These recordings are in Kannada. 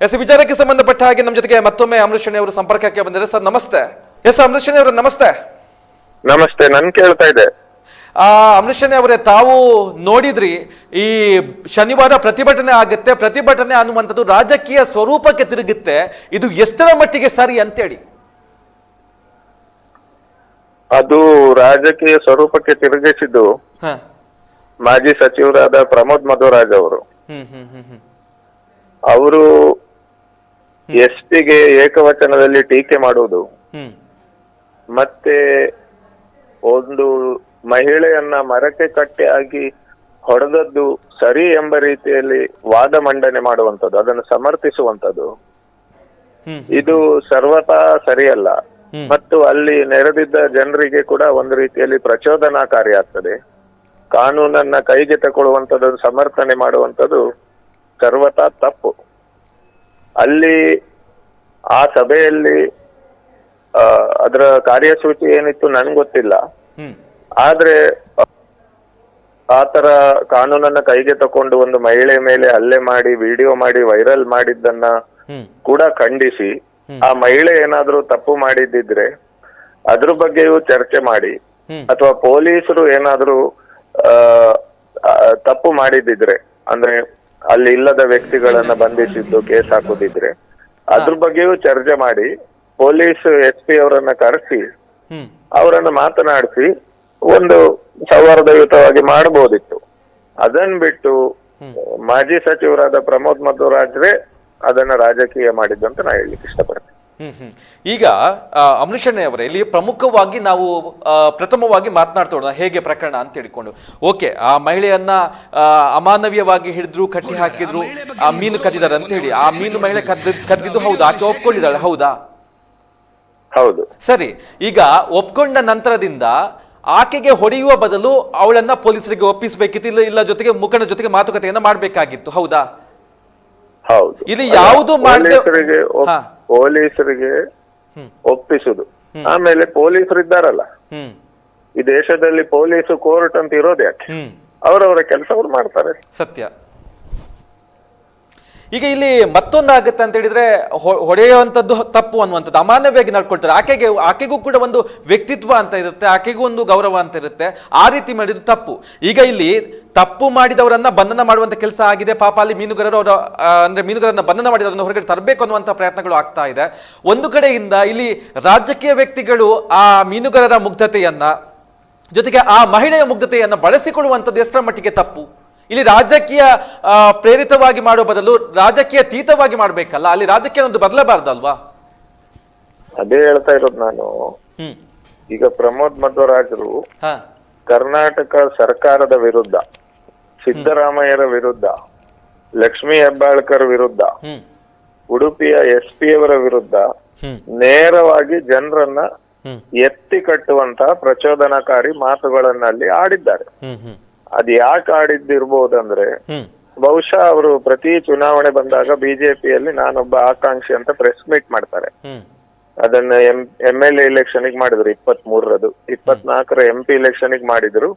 ಎಸ್ ವಿಚಾರಕ್ಕೆ ಸಂಬಂಧಪಟ್ಟ ಹಾಗೆ ನಮ್ಮ ಜೊತೆಗೆ ಮತ್ತೊಮ್ಮೆ ಅಮೃತಶಣಿ ಅವರು ಸಂಪರ್ಕಕ್ಕೆ ಬಂದಿದ್ದಾರೆ. ಸರ್ ನಮಸ್ತೆ. ಎಸ್ ಅಮೃತಶಣಿ ಅವರು ನಮಸ್ತೆ. ನಮಸ್ತೆ ನನ್ ಕೇಳ್ತಾ ಇದೆ ಆ ಅಮೃತಶಣಿ ಅವರೇ ತಾವು ನೋಡಿದ್ರಿ ಈ ಶನಿವಾರ ಪ್ರತಿಭಟನೆ ಆಗುತ್ತೆ ಪ್ರತಿಭಟನೆ ಅನ್ನುವಂಥದ್ದು ರಾಜಕೀಯ ಸ್ವರೂಪಕ್ಕೆ ತಿರುಗುತ್ತೆ. ಇದು ಎಷ್ಟರ ಮಟ್ಟಿಗೆ ಸರಿ ಅಂತೇಳಿ? ಅದು ರಾಜಕೀಯ ಸ್ವರೂಪಕ್ಕೆ ತಿರುಗಿಸಿದ್ದು ಹ. ಮಾಜಿ ಸಚಿವರಾದ ಪ್ರಮೋದ್ ಮಧುರಾಜ್ ಅವರು. ಹ್ಮ್ ಹ್ಮ್ ಹ್ಮ್ ಹ್ಮ್. ಅವರು ಎಸ್ ಪಿಗೆ ಏಕವಚನದಲ್ಲಿ ಟೀಕೆ ಮಾಡುವುದು? ಮತ್ತೆ ಒಂದು ಮಹಿಳೆಯನ್ನ ಮರಕ್ಕೆ ಕಟ್ಟೆ ಆಗಿ ಹೊಡೆದದ್ದು ಸರಿ ಎಂಬ ರೀತಿಯಲ್ಲಿ ವಾದ ಮಂಡನೆ ಮಾಡುವಂತದ್ದು ಅದನ್ನು ಸಮರ್ಥಿಸುವಂತದ್ದು ಇದು ಸರ್ವತಾ ಸರಿಯಲ್ಲ. ಮತ್ತು ಅಲ್ಲಿ ನೆರೆದಿದ್ದ ಜನರಿಗೆ ಕೂಡ ಒಂದು ರೀತಿಯಲ್ಲಿ ಪ್ರಚೋದನಾಕಾರಿ ಆಗ್ತದೆ. ಕಾನೂನನ್ನ ಕೈಗೆ ತಗೊಳ್ಳುವಂಥದ್ದು ಸಮರ್ಥನೆ ಮಾಡುವಂತದ್ದು ಸರ್ವತಾ ತಪ್ಪು. ಅಲ್ಲಿ ಆ ಸಭೆಯಲ್ಲಿ ಅದರ ಕಾರ್ಯಸೂಚಿ ಏನಿತ್ತು ನನ್ಗೆ ಗೊತ್ತಿಲ್ಲ. ಆದ್ರೆ ಆತರ ಕಾನೂನನ್ನ ಕೈಗೆ ತಕೊಂಡು ಒಂದು ಮಹಿಳೆ ಮೇಲೆ ಹಲ್ಲೆ ಮಾಡಿ ವಿಡಿಯೋ ಮಾಡಿ ವೈರಲ್ ಮಾಡಿದ್ದನ್ನ ಕೂಡ ಖಂಡಿಸಿ ಆ ಮಹಿಳೆ ಏನಾದ್ರೂ ತಪ್ಪು ಮಾಡಿದ್ದಿದ್ರೆ ಅದ್ರ ಬಗ್ಗೆಯೂ ಚರ್ಚೆ ಮಾಡಿ ಅಥವಾ ಪೊಲೀಸರು ಏನಾದ್ರೂ ತಪ್ಪು ಮಾಡಿದ್ದಿದ್ರೆ ಅಂದ್ರೆ ಅಲ್ಲಿ ಇಲ್ಲದ ವ್ಯಕ್ತಿಗಳನ್ನ ಬಂಧಿಸಿದ್ದು ಕೇಸ್ ಹಾಕುದಿದ್ರೆ ಅದ್ರ ಬಗ್ಗೆಯೂ ಚರ್ಚೆ ಮಾಡಿ ಪೊಲೀಸ್ ಎಸ್ ಪಿ ಅವರನ್ನ ಕರೆಸಿ ಅವರನ್ನ ಮಾತನಾಡಿಸಿ ಒಂದು ಸೌಹಾರ್ದಯುತವಾಗಿ ಮಾಡಬಹುದಿತ್ತು ಅದನ್ನ ಬಿಟ್ಟು ಮಾಜಿ ಸಚಿವರಾದ ಪ್ರಮೋದ್ ಮಧ್ವರಾಜ್ರೆ ಅದನ್ನ ರಾಜಕೀಯ ಮಾಡಿದ್ದಂತ ನಾ ಹೇಳಲಿಕ್ಕೆ ಇಷ್ಟಪಡ್ತೇನೆ. ಈಗ ಅಮೃಷಣ್ಣೆ ಅವರೇ ಇಲ್ಲಿ ಪ್ರಮುಖವಾಗಿ ನಾವು ಆ, ಪ್ರಥಮವಾಗಿ ಮಾತನಾಡ್ತೋಣ ಹೇಗೆ ಪ್ರಕರಣ ಅಂತ ಹೇಳಿಕೊಂಡು ಓಕೆ ಆ ಮಹಿಳೆಯನ್ನ ಆ, ಅಮಾನವೀಯವಾಗಿ ಹಿಡಿದ್ರು ಕಟ್ಟಿ ಹಾಕಿದ್ರು ಆ ಮೀನು ಕದ್ದಿದ್ದಾರೆ ಅಂತ ಹೇಳಿ. ಆ ಮೀನು ಮಹಿಳೆ ಕದ್ದ ಕದ್ದಿದ್ದು ಹೌದು? ಆಕೆ ಒಪ್ಕೊಂಡಿದ್ದಾಳೆ? ಹೌದಾ? ಹೌದು. ಸರಿ ಈಗ ಒಪ್ಕೊಂಡ ನಂತರದಿಂದ ಆಕೆಗೆ ಹೊಡೆಯುವ ಬದಲು ಅವಳನ್ನ ಪೊಲೀಸರಿಗೆ ಒಪ್ಪಿಸಬೇಕಿತ್ತು ಇಲ್ಲ ಇಲ್ಲ ಜೊತೆಗೆ ಮುಖಂಡ ಜೊತೆಗೆ ಮಾತುಕತೆಯನ್ನ ಮಾಡಬೇಕಾಗಿತ್ತು. ಹೌದಾ? ಹೌದು. ಇಲ್ಲಿ ಯಾವುದು ಮಾಡ್ದೆ- ಪೊಲೀಸರಿಗೆ ಒಪ್ಪಿಸುದು. ಆಮೇಲೆ ಪೊಲೀಸರು ಇದ್ದಾರಲ್ಲ? ಈ ದೇಶದಲ್ಲಿ ಪೊಲೀಸ್ ಕೋರ್ಟ್ ಅಂತ ಇರೋದು ಯಾಕೆ ಹ್ಮ್. ಅವರವರ ಕೆಲಸ ಅವ್ರು ಮಾಡ್ತಾರೆ. ಸತ್ಯ. ಈಗ ಇಲ್ಲಿ ಮತ್ತೊಂದಾಗುತ್ತೆ ಅಂತ ಹೇಳಿದ್ರೆ ಹೊಡೆಯುವಂಥದ್ದು ತಪ್ಪು ಅನ್ನುವಂಥದ್ದು ಅಮಾನ್ಯವಾಗಿ ನಡ್ಕೊಳ್ತಾರೆ. ಆಕೆಗೆ, ಆಕೆಗೂ ಕೂಡ ಒಂದು ವ್ಯಕ್ತಿತ್ವ ಅಂತ ಇರುತ್ತೆ, ಆಕೆಗೂ ಒಂದು ಗೌರವ ಅಂತ ಇರುತ್ತೆ. ಆ ರೀತಿ ಮಾಡಿದ್ದು ತಪ್ಪು. ಈಗ ಇಲ್ಲಿ ತಪ್ಪು ಮಾಡಿದವರನ್ನ ಬಂಧನ ಮಾಡುವಂತ ಕೆಲಸ ಆಗಿದೆ. ಪಾಪ ಅಲ್ಲಿ ಮೀನುಗಾರರು ಅವರ ಅಂದ್ರೆ ಮೀನುಗಾರರನ್ನ ಬಂಧನ ಮಾಡಿದವರನ್ನ ಹೊರಗಡೆ ತರಬೇಕು ಅನ್ನುವಂಥ ಪ್ರಯತ್ನಗಳು ಆಗ್ತಾ ಇದೆ. ಒಂದು ಕಡೆಯಿಂದ ಇಲ್ಲಿ ರಾಜಕೀಯ ವ್ಯಕ್ತಿಗಳು ಆ ಮೀನುಗಾರರ ಮುಗ್ಧತೆಯನ್ನ, ಜೊತೆಗೆ ಆ ಮಹಿಳೆಯ ಮುಗ್ಧತೆಯನ್ನು ಬಳಸಿಕೊಳ್ಳುವಂಥದ್ದು ಎಷ್ಟರ ಮಟ್ಟಿಗೆ ತಪ್ಪು? ಇಲ್ಲಿ ರಾಜಕೀಯ ಪ್ರೇರಿತವಾಗಿ ಮಾಡುವ ಬದಲು ರಾಜಕೀಯ ತೀತವಾಗಿ ಮಾಡಬೇಕಲ್ಲ ಅಲ್ಲಿ ರಾಜಕೀಯ ಒಂದು ಬದಲಬಾರ್ದಲ್ವಾ? ಅದೇ ಹೇಳ್ತಾ ಇರೋದು ನಾನು. ಈಗ ಪ್ರಮೋದ್ ಮಧ್ವರಾಜರು ಕರ್ನಾಟಕ ಸರ್ಕಾರದ ವಿರುದ್ಧ ಸಿದ್ದರಾಮಯ್ಯರ ವಿರುದ್ಧ ಲಕ್ಷ್ಮಿ ಹೆಬ್ಬಾಳ್ಕರ್ ವಿರುದ್ಧ ಉಡುಪಿಯ ಎಸ್ ಪಿ ಅವರ ವಿರುದ್ಧ ನೇರವಾಗಿ ಜನರನ್ನ ಎತ್ತಿ ಕಟ್ಟುವಂತಹ ಪ್ರಚೋದನಕಾರಿ ಮಾತುಗಳನ್ನ ಅಲ್ಲಿ ಆಡಿದ್ದಾರೆ ಅದು ಯಾಕೆ ಆಡಿದ್ದಿರ್ಬೋದಂದ್ರೆ ಬಹುಶಃ ಅವರು ಪ್ರತಿ ಚುನಾವಣೆ ಬಂದಾಗ ಬಿಜೆಪಿಯಲ್ಲಿ ನಾನೊಬ್ಬ ಆಕಾಂಕ್ಷಿ ಅಂತ ಪ್ರೆಸ್ ಮೀಟ್ ಮಾಡ್ತಾರೆ. ಅದನ್ನ ಎಂ ಎಂ ಎಲ್ ಎಲೆಕ್ಷನ್ ಮಾಡಿದ್ರು ಇಪ್ಪತ್ ಮೂರರದು ಇಪ್ಪತ್ನಾಲ್ಕರ ಎಂ ಪಿ ಎಲೆಕ್ಷನ್ ಮಾಡಿದ್ರು.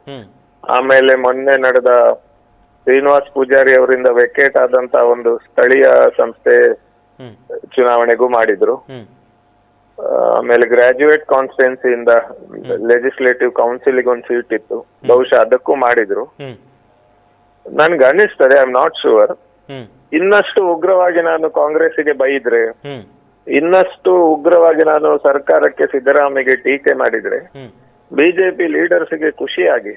ಆಮೇಲೆ ಮೊನ್ನೆ ನಡೆದ ಶ್ರೀನಿವಾಸ್ ಪೂಜಾರಿ ಅವರಿಂದ ವೆಕೇಟ್ ಆದಂತ ಒಂದು ಸ್ಥಳೀಯ ಸಂಸ್ಥೆ ಚುನಾವಣೆಗೂ ಮಾಡಿದ್ರು. ಆಮೇಲೆ ಗ್ರಾಜುಯೇಟ್ ಕಾನ್ಸ್ಟಿಟ್ಯೂನ್ಸಿಯಿಂದ ಲೆಜಿಸ್ಲೇಟಿವ್ ಕೌನ್ಸಿಲ್ಗೆ ಒಂದು ಸೀಟ್ ಇತ್ತು. ಬಹುಶಃ ಅದಕ್ಕೂ ಮಾಡಿದ್ರು. ನನ್ಗೆ ಅನಿಸ್ತದೆ ಐ ಆಮ್ ನಾಟ್ ಶೂರ್ ಇನ್ನಷ್ಟು ಉಗ್ರವಾಗಿ ನಾನು ಕಾಂಗ್ರೆಸ್ಸಿಗೆ ಬೈದ್ರೆ ಹ್ಮ್. ಇನ್ನಷ್ಟು ಉಗ್ರವಾಗಿ ನಾನು ಸರ್ಕಾರಕ್ಕೆ ಸಿದ್ದರಾಮಯ್ಯಗೆ ಟೀಕೆ ಮಾಡಿದ್ರೆ ಬಿಜೆಪಿ ಬಿಜೆಪಿ ಲೀಡರ್ಸ್ಗೆ ಖುಷಿಯಾಗಿ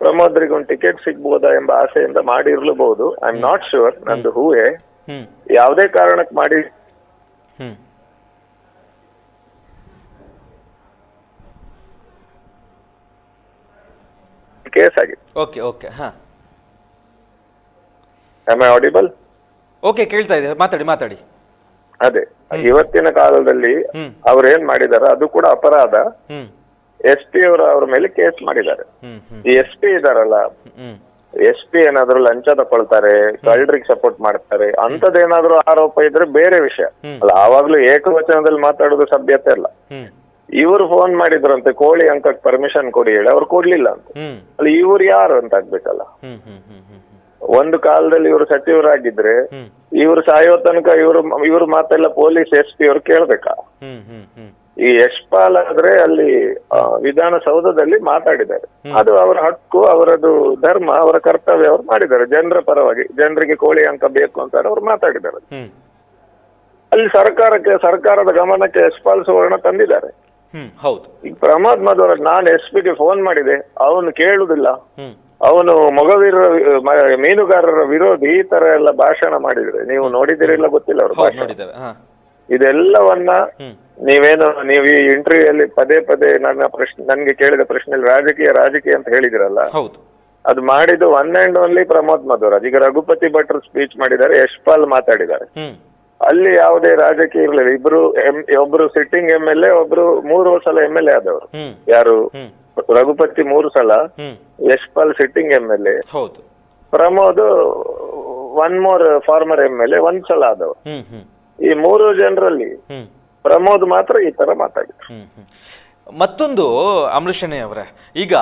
ಪ್ರಮೋದ್ರಿಗೆ ಒಂದು ಟಿಕೆಟ್ ಸಿಗ್ಬೋದಾ ಎಂಬ ಆಸೆಯಿಂದ ಮಾಡಿರ್ಲಬಹುದು. ಐ ಆಮ್ ನಾಟ್ ಶೂರ್ ನಂದು ಹೂವೆ ಯಾವುದೇ ಕಾರಣಕ್ಕೆ ಮಾಡಿ ಕೇಸ್ ಆಗಿದೆ. ಓಕೆ ಓಕೆ ಹಾ. ಐ ಆಡಿಬಲ್ ಓಕೆ ಕೇಳ್ತಾ ಇದೆ. ಮಾತಾಡಿ ಮಾತಾಡಿ. ಅದೇ ಇವತ್ತಿನ ಕಾಲದಲ್ಲಿ ಅವ್ರು ಏನ್ ಮಾಡಿದಾರೆ ಅದು ಕೂಡ ಅಪರಾಧ. ಎಸ್ ಪಿ ಅವರ ಅವ್ರ ಮೇಲೆ ಕೇಸ್ ಮಾಡಿದ್ದಾರೆ. ಈ ಎಸ್ ಪಿ ಇದಾರಲ್ಲ ಎಸ್ ಪಿ ಏನಾದ್ರು ಲಂಚ ತಕೊಳ್ತಾರೆ ಕಳ್ಳರಿಗೆ ಸಪೋರ್ಟ್ ಮಾಡ್ತಾರೆ ಅಂತದೇನಾದ್ರೂ ಆರೋಪ ಇದ್ರೆ ಬೇರೆ ವಿಷಯ. ಅಲ್ಲ ಆವಾಗ್ಲೂ ಏಕವಚನದಲ್ಲಿ ಮಾತಾಡೋದು ಸಭ್ಯತೆ ಅಲ್ಲ ಇವರು ಫೋನ್ ಮಾಡಿದ್ರಂತೆ ಕೋಳಿ ಅಂಕಕ್ ಪರ್ಮಿಷನ್ ಕೊಡಿ ಹೇಳಿ ಅವ್ರು ಕೊಡ್ಲಿಲ್ಲ ಅಂತ. ಅಲ್ಲಿ ಇವ್ರು ಯಾರು ಅಂತ ಆಗ್ಬೇಕಲ್ಲ? ಒಂದು ಕಾಲದಲ್ಲಿ ಇವರು ಸಚಿವರಾಗಿದ್ರೆ ಇವರು ಸಾಯೋ ತನಕ ಇವರು ಇವರು ಮಾತೆಲ್ಲ ಪೊಲೀಸ್ ಎಸ್ ಪಿ ಅವ್ರು ಕೇಳ್ಬೇಕಾ? ಈ ಯಶ್ಪಾಲ್ ಆದ್ರೆ ಅಲ್ಲಿ ವಿಧಾನಸೌಧದಲ್ಲಿ ಮಾತಾಡಿದ್ದಾರೆ. ಅದು ಅವರ ಹಕ್ಕು ಅವರದು ಧರ್ಮ ಅವರ ಕರ್ತವ್ಯ ಅವ್ರು ಮಾಡಿದ್ದಾರೆ. ಜನರ ಪರವಾಗಿ ಜನರಿಗೆ ಕೋಳಿ ಅಂಕ ಬೇಕು ಅಂತ ಅವ್ರು ಮಾತಾಡಿದ್ದಾರೆ. ಅಲ್ಲಿ ಸರ್ಕಾರಕ್ಕೆ ಸರ್ಕಾರದ ಗಮನಕ್ಕೆ ಯಶ್ಪಾಲ್ ಸುವರ್ಣ ತಂದಿದ್ದಾರೆ. ಹೌದು. ಈಗ ಪ್ರಮೋದ್ ಮಧ್ವರ ನಾನು ಎಸ್ ಪಿಗೆ ಫೋನ್ ಮಾಡಿದೆ. ಅವನು ಕೇಳುದಿಲ್ಲ ಹ್ಮ್. ಅವನು ಮೊಗವೀರ ಮೀನುಗಾರರ ವಿರೋಧಿ ಈ ತರ ಎಲ್ಲ ಭಾಷಣ ಮಾಡಿದ್ರೆ. ನೀವು ನೋಡಿದಿರಿಲ್ಲ ಗೊತ್ತಿಲ್ಲ ಅವರು ಭಾಷಣ. ಇದೆಲ್ಲವನ್ನ ನೀವೇನು ನೀವು ಈ ಇಂಟರ್ವ್ಯೂ ಅಲ್ಲಿ ಪದೇ ಪದೇ ನನ್ನ ಪ್ರಶ್ನೆ ನನ್ಗೆ ಕೇಳಿದ ಪ್ರಶ್ನೆಯಲ್ಲಿ ರಾಜಕೀಯ ರಾಜಕೀಯ ಅಂತ ಹೇಳಿದಿರಲ್ಲ. ಹೌದು. ಅದು ಮಾಡಿದ್ದು one and only Pramod Madhuraj ಈಗ ರಘುಪತಿ ಭಟ್ರು ಸ್ಪೀಚ್ ಮಾಡಿದ್ದಾರೆ. ಯಶ್ಪಾಲ್ ಮಾತಾಡಿದ್ದಾರೆ. ಹ್ಮ್. ಅಲ್ಲಿ ಯಾವುದೇ ರಾಜಕೀಯ ಇರಲಿಲ್ಲ. ಇಬ್ರು ಎಂ- ಒಬ್ರು ಸಿಟ್ಟಿಂಗ್ ಎಂ ಎಲ್ ಎ ಒಬ್ರು ಮೂರು ಸಲ ಎಂ ಎಲ್ ಎ ಆದವರು. ಯಾರು? ರಘುಪತಿ ಮೂರು ಸಲ Yashpal sitting M L A Pramod one more former M L A ಒಂದ್ ಸಲ ಆದವರು. ಈ ಮೂರು ಜನರಲ್ಲಿ ಪ್ರಮೋದ್ ಮಾತ್ರ ಈ ತರ ಮಾತಾಡಿದ್ರು. ಮತ್ತೊಂದು ಅಮೃಷಣೆ ಅವರೇ ಈಗ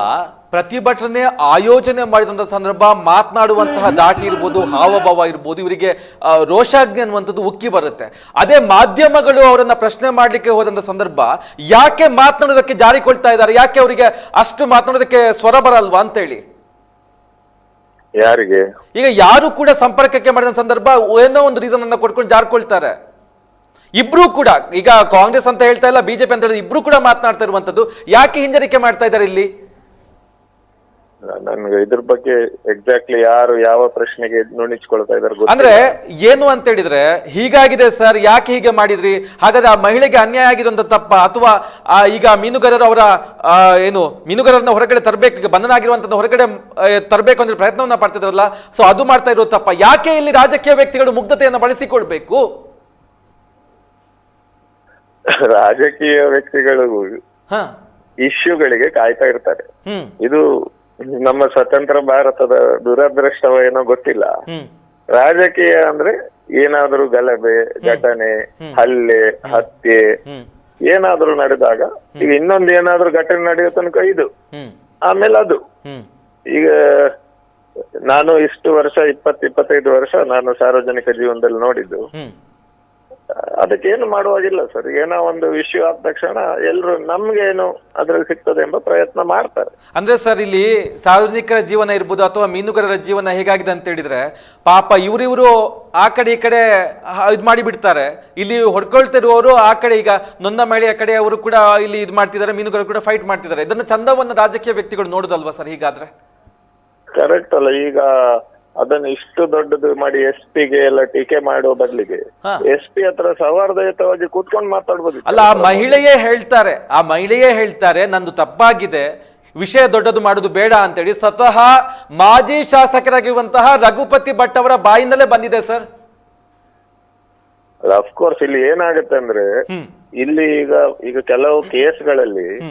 ಪ್ರತಿಭಟನೆ ಆಯೋಜನೆ ಮಾಡಿದಂಥ ಸಂದರ್ಭ ಮಾತನಾಡುವಂತಹ ದಾಟಿ ಇರ್ಬೋದು ಹಾವಭಾವ ಇರ್ಬೋದು ಇವರಿಗೆ ರೋಷಾಜ್ಞೆ ರೋಷಾಗ್ನಿ ಅನ್ನುವಂಥದ್ದು ಉಕ್ಕಿ ಬರುತ್ತೆ. ಅದೇ ಮಾಧ್ಯಮಗಳು ಅವರನ್ನ ಪ್ರಶ್ನೆ ಮಾಡಲಿಕ್ಕೆ ಹೋದಂಥ ಸಂದರ್ಭ ಯಾಕೆ ಮಾತನಾಡೋದಕ್ಕೆ ಜಾರಿಕೊಳ್ತಾ ಇದ್ದಾರೆ? ಯಾಕೆ ಅವರಿಗೆ ಅಷ್ಟು ಮಾತನಾಡೋದಕ್ಕೆ ಸ್ವರ ಬರಲ್ವಾ ಅಂತೇಳಿ? ಯಾರಿಗೆ? ಈಗ ಯಾರು ಕೂಡ ಸಂಪರ್ಕಕ್ಕೆ ಮಾಡಿದ ಸಂದರ್ಭ ಏನೋ ಒಂದು ರೀಸನ್ ಅನ್ನ ಕೊಟ್ಕೊಂಡು ಜಾರ್ಕೊಳ್ತಾರೆ. ಇಬ್ರು ಕೂಡ ಈಗ ಕಾಂಗ್ರೆಸ್ ಅಂತ ಹೇಳ್ತಾ ಇಲ್ಲ ಬಿಜೆಪಿ ಅಂತ ಹೇಳಿದ್ರೆ ಇಬ್ರು ಕೂಡ ಮಾತನಾಡ್ತಾ ಇರುವಂತದ್ದು ಯಾಕೆ ಹಿಂಜರಿಕೆ ಮಾಡ್ತಾ ಇದ್ದಾರೆ ಇಲ್ಲಿ? ನನ್ಗೆ ಇದ್ರ ಬಗ್ಗೆ ಎಕ್ಸಾಕ್ಟ್ಲಿ ಯಾರು ಯಾವ ಪ್ರಶ್ನೆಗೆ ನುಣಿಸ್ಕೊಳ್ತಾ ಇದಾರೆ. ಅಂದ್ರೆ ಏನು ಅಂತ ಹೇಳಿದ್ರೆ ಹೀಗಾಗಿದೆ ಸರ್ ಯಾಕೆ ಹೀಗೆ ಮಾಡಿದ್ರಿ? ಹಾಗಾದ್ರೆ ಆ ಮಹಿಳೆಗೆ ಅನ್ಯಾಯ ಆಗಿದೆ ಅಂತ ತಪ್ಪ? ಅಥವಾ ಈಗ ಮೀನುಗಾರರು ಅವರ ಏನು ಮೀನುಗಾರರನ್ನ ಹೊರಗಡೆ ತರಬೇಕು ಬಂಧನ ಆಗಿರುವಂತದ್ದು ಹೊರಗಡೆ ತರಬೇಕು ಅಂದ್ರೆ ಪ್ರಯತ್ನವನ್ನ ಪಡ್ತಿದ್ರಲ್ಲ ಸೊ ಅದು ಮಾಡ್ತಾ ಇರೋದು ತಪ್ಪ. ಯಾಕೆ ಇಲ್ಲಿ ರಾಜಕೀಯ ವ್ಯಕ್ತಿಗಳು ಮುಗ್ಧತೆಯನ್ನು ಬಳಸಿಕೊಳ್ಬೇಕು? ರಾಜಕೀಯ ವ್ಯಕ್ತಿಗಳು ಹ. ಇಶ್ಯೂಗಳಿಗೆ ಕಾಯ್ತಾ ಇರ್ತಾರೆ. ಹ್ಮ್. ಇದು ನಮ್ಮ ಸ್ವತಂತ್ರ ಭಾರತದ ದುರದೃಷ್ಟವ ಏನೋ ಗೊತ್ತಿಲ್ಲ. ಹ್ಮ್. ರಾಜಕೀಯ ಅಂದ್ರೆ ಏನಾದರೂ ಗಲಭೆ ಘಟನೆ ಹಲ್ಲೆ ಹತ್ಯೆ ಏನಾದರೂ ನಡೆದಾಗ ಈಗ ಇನ್ನೊಂದು ಏನಾದ್ರೂ ಘಟನೆ ನಡೆಯೋ ತನಕ ಇದು. ಹ್ಮ್. ಆಮೇಲೆ ಅದು. ಹ್ಮ್. ಈಗ ನಾನು ಇಷ್ಟು ವರ್ಷ ಇಪ್ಪತ್ ಇಪ್ಪತ್ತೈದು ವರ್ಷ ನಾನು ಸಾರ್ವಜನಿಕ ಜೀವನದಲ್ಲಿ ನೋಡಿದ್ದು. ಹ್ಮ್. ಅದಕ್ಕೆ ಏನು ಮಾಡುವಾಗಿಲ್ಲ ಸರ್. ಏನೋ ಒಂದು ವಿಷಯ ಆದ ತಕ್ಷಣ ಎಲ್ರು ನಮ್ಗೇನು ಅದ್ರಲ್ಲಿ ಸಿಗ್ತದೆ ಎಂಬ ಪ್ರಯತ್ನ ಮಾಡ್ತಾರೆ. ಅಂದ್ರೆ ಸರ್ ಇಲ್ಲಿ ಸಾರ್ವಜನಿಕರ ಜೀವನ ಇರ್ಬೋದು ಅಥವಾ ಮೀನುಗಾರರ ಜೀವನ ಹೇಗಾಗಿದೆ ಅಂತ ಹೇಳಿದ್ರೆ ಪಾಪ ಇವರಿವರು ಆ ಕಡೆ ಈ ಕಡೆ ಇದು ಮಾಡಿ ಬಿಡ್ತಾರೆ ಇಲ್ಲಿ ಹೊಡ್ಕೊಳ್ತಿರುವವರು ಆ ಕಡೆ ಈಗ ನೊಂದ ಮಹಿಳೆಯ ಕಡೆ ಅವರು ಕೂಡ ಇಲ್ಲಿ ಇದು ಮಾಡ್ತಿದ್ದಾರೆ ಮೀನುಗಾರರು ಕೂಡ ಫೈಟ್ ಮಾಡ್ತಿದ್ದಾರೆ. ಇದನ್ನ ಚಂದವನ್ನ ರಾಜಕೀಯ ವ್ಯಕ್ತಿಗಳು ನೋಡುದಲ್ವಾ ಸರ್ ಹೀಗಾದ್ರೆ? ಕರೆಕ್ಟ್ ಅಲ್ಲ. ಈಗ ಅದನ್ನ ಇಷ್ಟು ದೊಡ್ಡದು ಮಾಡಿ ಎಸ್ ಪಿಗೆ ಎಲ್ಲ ಟೀಕೆ ಮಾಡುವ ಬದಲಿಗೆ ಹಾ. ಎಸ್ ಪಿ ಹತ್ರ ಸೌಹಾರ್ದಯುತವಾಗಿ ಕೂತ್ಕೊಂಡು ಮಾತಾಡ್ಬೋದು ಅಲ್ಲ ಆ ಮಹಿಳೆಯೇ ಹೇಳ್ತಾರೆ ಆ ಮಹಿಳೆಯೇ ಹೇಳ್ತಾರೆ ನಂದು ತಪ್ಪಾಗಿದೆ ವಿಷಯ ದೊಡ್ಡದು ಮಾಡುದು ಬೇಡ ಅಂತೇಳಿ ಸ್ವತಃ ಮಾಜಿ ಶಾಸಕರಾಗಿರುವಂತಹ ರಘುಪತಿ ಭಟ್ ಅವರ ಬಾಯಿಂದಲೇ ಬಂದಿದೆ ಸರ್. ಅಫ್ಕೋರ್ಸ್ ಇಲ್ಲಿ ಏನಾಗುತ್ತೆ ಅಂದ್ರೆ ಹ್ಮ್. ಇಲ್ಲಿ ಈಗ ಈಗ ಕೆಲವು ಕೇಸ್ಗಳಲ್ಲಿ ಗಳಲ್ಲಿ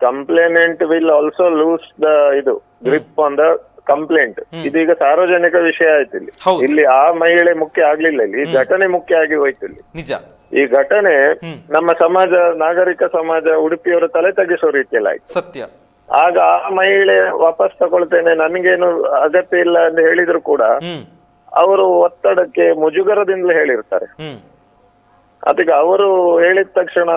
complainant will also lose the ಇದು ಗ್ರಿಪ್ ಆನ್ ದ ಕಂಪ್ಲೇಂಟ್ ಇದೀಗ ಸಾರ್ವಜನಿಕ ವಿಷಯ ಆಯ್ತು ಇಲ್ಲಿ. ಇಲ್ಲಿ ಆ ಮಹಿಳೆ ಮುಖ್ಯ ಆಗ್ಲಿಲ್ಲ ಇಲ್ಲಿ. ಈ ಘಟನೆ ಮುಖ್ಯ ಆಗಿ ಹೋಯ್ತು ಇಲ್ಲಿ. ನಿಜ. ಈ ಘಟನೆ ನಮ್ಮ ಸಮಾಜ ನಾಗರಿಕ ಸಮಾಜ ಉಡುಪಿಯವರು ತಲೆ ತಗ್ಗಿಸೋ ರೀತಿಯಲ್ಲಿ ಆಯ್ತು. ಸತ್ಯ. ಆಗ ಆ ಮಹಿಳೆ ವಾಪಸ್ ತಗೊಳ್ತೇನೆ ನನಗೇನು ಅಗತ್ಯ ಇಲ್ಲ ಅಂತ ಹೇಳಿದ್ರು ಕೂಡ ಅವರು ಒತ್ತಡಕ್ಕೆ ಮುಜುಗರದಿಂದಲೇ ಹೇಳಿರ್ತಾರೆ. ಅದಕ್ಕೆ ಅವರು ಹೇಳಿದ ತಕ್ಷಣ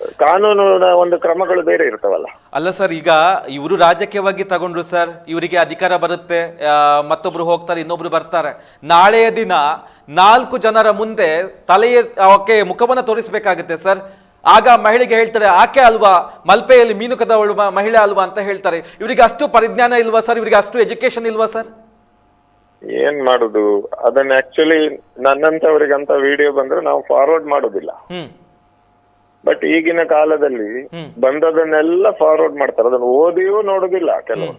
ಕಾನೂನಿನ ಒಂದು ಕ್ರಮಗಳು ಬೇರೆ ಇರ್ತವಲ್ಲ. ಅಲ್ಲ ಸರ್ ಈಗ ಇವರು ರಾಜಕೀಯವಾಗಿ ತಗೊಂಡ್ರು ಸರ್ ಇವರಿಗೆ ಅಧಿಕಾರ ಬರುತ್ತೆ ಆ, ಮತ್ತೊಬ್ರು ಹೋಗ್ತಾರೆ ಇನ್ನೊಬ್ರು ಬರ್ತಾರೆ. ನಾಳೆಯ ದಿನ ನಾಲ್ಕು ಜನರ ಮುಂದೆ ತಲೆಯ ಅವಕ್ಕೆ ಮುಖವನ್ನ ತೋರಿಸಬೇಕಾಗುತ್ತೆ ಸರ್. ಆಗ ಮಹಿಳೆಗೆ ಹೇಳ್ತಾರೆ ಆಕೆ ಅಲ್ವಾ ಮಲ್ಪೆಯಲ್ಲಿ ಮೀನು ಕದವಳು ಮ- ಮಹಿಳೆ ಅಲ್ವಾ ಅಂತ ಹೇಳ್ತಾರೆ. ಇವರಿಗೆ ಅಷ್ಟು ಪರಿಜ್ಞಾನ ಇಲ್ವಾ ಸರ್? ಇವರಿಗೆ ಅಷ್ಟು ಎಜುಕೇಶನ್ ಇಲ್ವಾ ಸರ್? ಏನ್ ಮಾಡುದು? ಅದನ್ನ ಆಕ್ಚುಲಿ ನನ್ನಂತವರಿಗಂತ ವಿಡಿಯೋ ಬಂದ್ರೆ ನಾವು ಫಾರ್ವರ್ಡ್ ಮಾಡುದಿಲ್ಲ. ಹ್ಮ್. ಬಟ್ ಈಗಿನ ಕಾಲದಲ್ಲಿ. ಬಂದದನ್ನೆಲ್ಲ ಫಾರ್ವರ್ಡ್ ಮಾಡ್ತಾರೆ. ಅದನ್ನ ಓದಿಯೂ ನೋಡುದಿಲ್ಲ ಕೆಲವರು.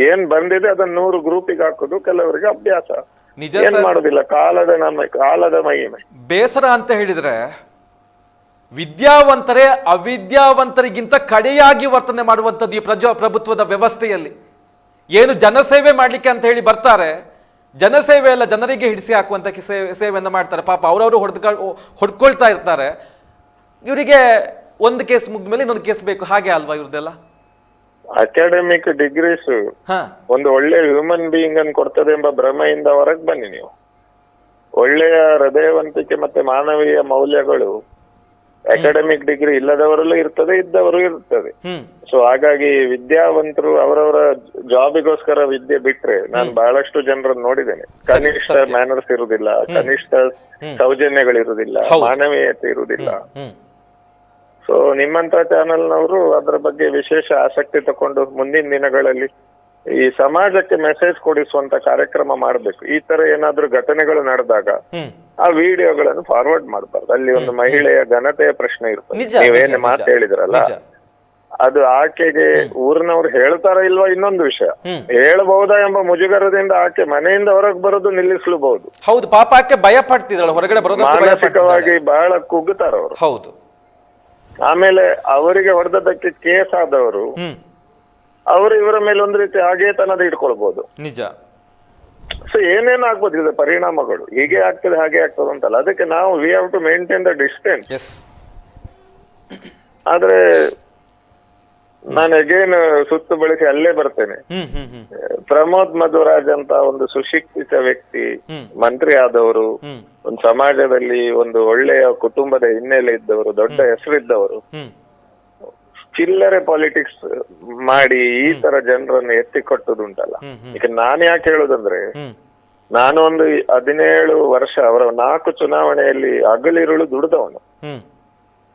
ಏನ್ ಬಂದಿದೆ ಅದನ್ನ ನೂರು ಗ್ರೂಪಿಗೆ ಹಾಕುದು ಕೆಲವರಿಗೆ ಅಭ್ಯಾಸ. ನಿಜ ಏನ್ ಮಾಡುದಿಲ್ಲ? ಕಾಲದ ನಮ್ಮ ಕಾಲದ ಮಹಿಮೆ. ಬೇಸರ ಅಂತ ಹೇಳಿದ್ರೆ ವಿದ್ಯಾವಂತರೇ ಅವಿದ್ಯಾವಂತರಿಗಿಂತ ಕಡೆಯಾಗಿ ವರ್ತನೆ ಮಾಡುವಂಥದ್ದು ಈ ಪ್ರಜಾ ಪ್ರಭುತ್ವದ ವ್ಯವಸ್ಥೆಯಲ್ಲಿ. ಏನು ಜನಸೇವೆ ಮಾಡ್ಲಿಕ್ಕೆ ಅಂತ ಹೇಳಿ ಬರ್ತಾರೆ. ಜನಸೇವೆ ಎಲ್ಲ ಜನರಿಗೆ ಹಿಡಿಸಿ ಹಾಕುವಂತ ಸೇವೆಯನ್ನು ಸೇ- ಸೇವೆಯನ್ನ ಮಾಡ್ತಾರೆ. ಪಾಪ ಅವರವರು ಹೊಡೆದು ಹೊಡ್ಕೊಳ್ತಾ ಇರ್ತಾರೆ. ಇವರಿಗೆ ಒಂದು ಕೇಸ್ ಮುಗಿದ ಮೇಲೆ ಇನ್ನೊಂದು ಕೇಸ್ ಬೇಕು ಹಾಗೆ ಅಲ್ವಾ ಇವ್ರದ್ದೆಲ್ಲ? ಅಕಾಡೆಮಿಕ್ ಡಿಗ್ರೀಸ್ ಹಾ. ಒಂದು ಒಳ್ಳೆ ಹ್ಯೂಮನ್ ಬೀಯಿಂಗ್ ಅನ್ನು ಕೊಡ್ತದೆ ಎಂಬ ಭ್ರಮೆಯಿಂದ ಹೊರಗೆ ಬನ್ನಿ ನೀವು. ಒಳ್ಳೆಯ ಹೃದಯವಂತಿಕೆ ಮತ್ತೆ ಮಾನವೀಯ ಮೌಲ್ಯಗಳು ಅಕಾಡೆಮಿಕ್ ಡಿಗ್ರಿ ಇಲ್ಲದವರಲ್ಲೂ ಇರ್ತದೆ ಇದ್ದವರು ಇರ್ತದೆ. ಹ್ಮ್. ಸೊ ಹಾಗಾಗಿ ವಿದ್ಯಾವಂತರು ಅವರವರ ಜಾಬಿಗೋಸ್ಕರ ವಿದ್ಯೆ ಬಿಟ್ರೆ ನಾನು ಬಹಳಷ್ಟು ಜನರನ್ನು ನೋಡಿದ್ದೇನೆ. ಕನಿಷ್ಠ ಮ್ಯಾನರ್ಸ್ ಇರುವುದಿಲ್ಲ ಕನಿಷ್ಠ ಸೌಜನ್ಯಗಳಿರುವುದಿಲ್ಲ ಮಾನವೀಯತೆ ಇರುವುದಿಲ್ಲ. ಹ್ಮ್. ಸೊ ನಿಮ್ಮಂತ ಚಾನೆಲ್ನವರು ಅದರ ಬಗ್ಗೆ ವಿಶೇಷ ಆಸಕ್ತಿ ತಕೊಂಡು ಮುಂದಿನ ದಿನಗಳಲ್ಲಿ ಈ ಸಮಾಜಕ್ಕೆ ಮೆಸೇಜ್ ಕೊಡಿಸುವಂತ ಕಾರ್ಯಕ್ರಮ ಮಾಡಬೇಕು. ಈ ತರ ಏನಾದ್ರೂ ಘಟನೆಗಳು ನಡೆದಾಗ ಆ ವಿಡಿಯೋಗಳನ್ನು ಫಾರ್ವರ್ಡ್ ಮಾಡಬಾರ್ದು. ಅಲ್ಲಿ ಒಂದು ಮಹಿಳೆಯ ಘನತೆಯ ಪ್ರಶ್ನೆ ಇರ್ತದೆ. ನೀವೇನು ಮಾತು ಹೇಳಿದ್ರಲ್ಲ ಅದು ಆಕೆಗೆ ಊರಿನವ್ರು ಹೇಳ್ತಾರ ಇಲ್ವಾ ಇನ್ನೊಂದು ವಿಷಯ. ಹೇಳಬಹುದಾ ಎಂಬ ಮುಜುಗರದಿಂದ ಆಕೆ ಮನೆಯಿಂದ ಹೊರಗೆ ಬರೋದು ನಿಲ್ಲಿಸಲೂಬಹುದು. ಹೌದು ಪಾಪ ಆಕೆ ಭಯ ಪಡ್ತಿದ್ದಾಳೆ ಹೊರಗಡೆ ಬರೋದು ಮಾನಸಿಕವಾಗಿ ಬಹಳ ಕುಗ್ಗುತ್ತಾರ ಅವರು ಹೌದು. ಆಮೇಲೆ ಅವರಿಗೆ ಹೊಡೆದದ್ದಕ್ಕೆ ಕೇಸ್ ಆದವರು ಅವರು ಇವರ ಮೇಲೆ ಒಂದು ರೀತಿ ಹಾಗೆ ತನದ ಇಟ್ಕೊಳ್ಬಹುದು ನಿಜ. ಸೊ ಏನೇನ್ ಆಗ್ಬೋದು ಇದು ಪರಿಣಾಮಗಳು? ಹೀಗೆ ಆಗ್ತದೆ ಹಾಗೆ ಆಗ್ತದೆ ಅಂತಲ್ಲ. ಅದಕ್ಕೆ ನಾವು we have to maintain the distance ಆದ್ರೆ ನಾನು ಅಗೇನ್ ಸುತ್ತು ಬಳಸಿ ಅಲ್ಲೇ ಬರ್ತೇನೆ. ಹ್ಮ್ ಹ್ಮ್ ಹ್ಮ್. ಪ್ರಮೋದ್ ಮಧುರಾಜ್ ಅಂತ ಒಂದು ಸುಶಿಕ್ಷಿತ ವ್ಯಕ್ತಿ. ಮಂತ್ರಿ ಆದವರು ಹ್ಮ್. ಒಂದು ಸಮಾಜದಲ್ಲಿ ಒಂದು ಒಳ್ಳೆಯ ಕುಟುಂಬದ ಹಿನ್ನೆಲೆ ಇದ್ದವರು ದೊಡ್ಡ ಹೆಸರಿದ್ದವರು. ಹ್ಮ್. ಚಿಲ್ಲರೆ ಪಾಲಿಟಿಕ್ಸ್ ಮಾಡಿ ಈ ತರ ಜನರನ್ನು ಎತ್ತಿಕೊಟ್ಟುದುಂಟಲ್ಲ. ಹ್ಮ್, ಹ್ಮ್. ಈಗ ನಾನು ಯಾಕೆ ಹೇಳುದಂದ್ರೆ ಹ್ಮ್. ನಾನು ಒಂದು ಹದಿನೇಳು ವರ್ಷ ಅವರ ನಾಲ್ಕು ಚುನಾವಣೆಯಲ್ಲಿ ಅಗಲಿರುಳು ದುಡಿದವನು. ಹ್ಮ್.